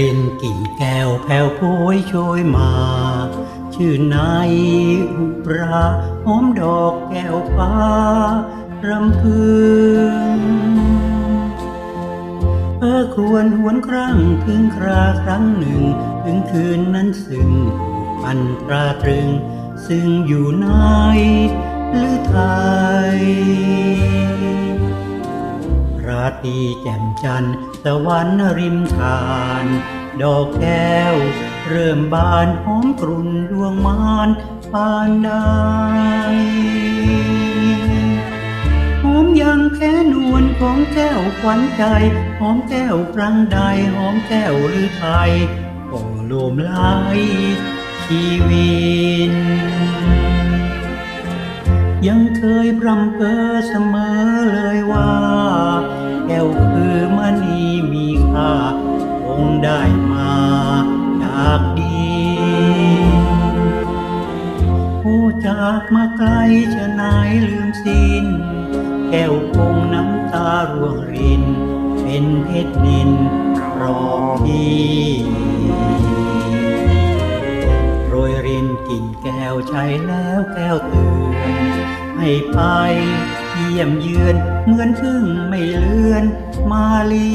รินกิ่นแก้วแผ่วโพยโชยมา ชื่อนายอุปราหอมดอกแก้วฟ้ารำพึงเออควรหวนครั้งถึงคราครั้งหนึ่ง ถึงคืนนั้นซึ่งผูกพันตราตรึง ซึ่งอยู่ใน ตรีแจ่มจันทร์ตะวันริมทาน ดอกแก้ว เริ่มบานหอมกรุ่นดวงมานปานใดหอมยังแค่นวลของแก้วขวัญใจหอมแก้วครั้งใดหอมแก้วหรือไทยโอ้โลมลายชีวิน ยังเคยพรำเพอเสมอเลยว่าแก้วคือมณีมีค่าคงได้มาจากดินโอ้จากมาไกลจะนายลืมสิ้น แก้วคงน้ำตาร่วงริน เป็นเพชรนินรอบที่โรยรินกิ่นแก้วใช้แล้วแก้วเตือน ให้ไป เยี่ยมเยือนเหมือนพึ่งไม่เลือนมาลี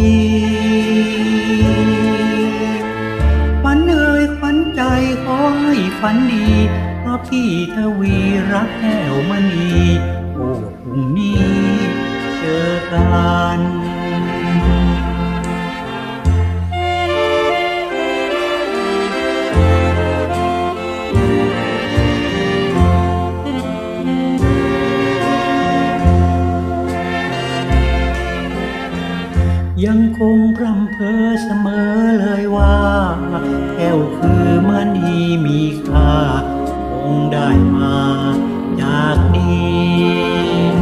ฝันเอ่ยฝันใจขอให้ฝันดี เพราะพี่ทวีรักแก้วมณี โอ้พรุ่งนี้เจอกัน ยังคงพร่ำเพอเสมอเลยว่าแก้วคือมณีมีค่าคงได้มาจากดิน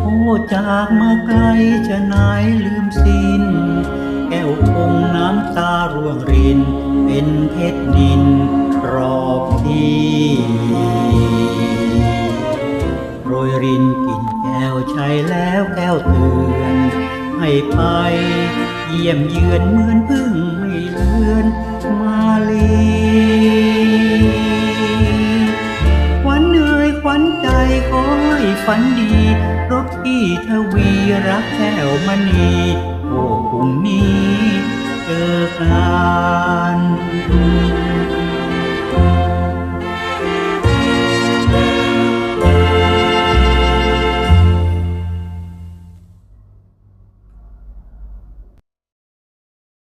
โอ้จากมาไกลจะนายลืมสิ้น แก้วคงน้ำตาร่วงริน เป็นเพชรนินรอบที่ รยรินกินแก้วใช้แล้วแก้วเตือน ให้ไปเยี่ยมเยือนเหมือนพึ่งไม่เลือนมาลีขวัญเอ่ยขวัญใจขอให้ฝันดีรบพี่ทวีรักแก้วมณีโอ้พรุ่งนี้เจอกัน